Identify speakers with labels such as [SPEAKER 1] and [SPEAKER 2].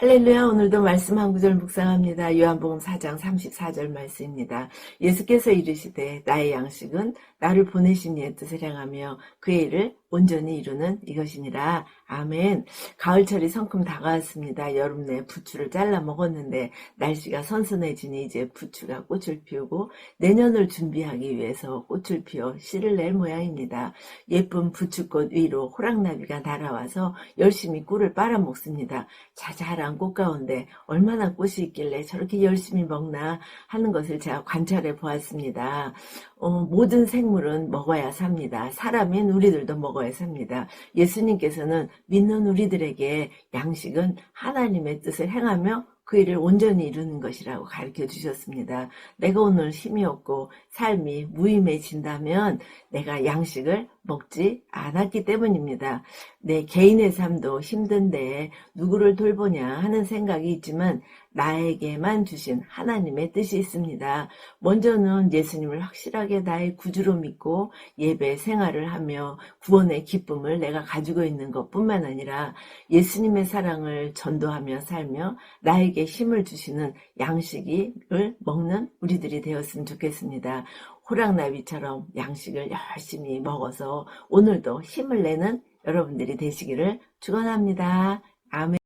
[SPEAKER 1] 할렐루야 오늘도 말씀 한 구절 묵상합니다. 요한복음 4장 34절 말씀입니다. 예수께서 이르시되 나의 양식은 나를 보내신 이의 뜻을 행하며 그의 일을 온전히 이루는 이것이니라. 아멘. 가을철이 성큼 다가왔습니다. 여름 내 부추를 잘라 먹었는데 날씨가 선선해지니 이제 부추가 꽃을 피우고 내년을 준비하기 위해서 꽃을 피워 씨를 낼 모양입니다. 예쁜 부추꽃 위로 호랑나비가 날아와서 열심히 꿀을 빨아 먹습니다. 자잘한 꽃 가운데 얼마나 꽃이 있길래 저렇게 열심히 먹나 하는 것을 제가 관찰해 보았습니다. 어, 모든 생물은 먹어야 삽니다. 사람인 우리들도 먹어 야 삽니다. 예수님께서는 믿는 우리들에게 양식은 하나님의 뜻을 행하며 그 일을 온전히 이루는 것이라고 가르쳐 주셨습니다. 내가 오늘 힘이 없고 삶이 무임해진다면 내가 양식을 먹지 않았기 때문입니다. 내 개인의 삶도 힘든데 누구를 돌보냐 하는 생각이 있지만 나에게만 주신 하나님의 뜻이 있습니다. 먼저는 예수님을 확실하게 나의 구주로 믿고 예배 생활을 하며 구원의 기쁨을 내가 가지고 있는 것 뿐만 아니라 예수님의 사랑을 전도하며 살며 나 에게 힘을 주시는 양식을 먹는 우리들이 되었으면 좋겠습니다. 호랑나비처럼 양식을 열심히 먹어서 오늘도 힘을 내는 여러분들이 되시기를 축원합니다. 아멘.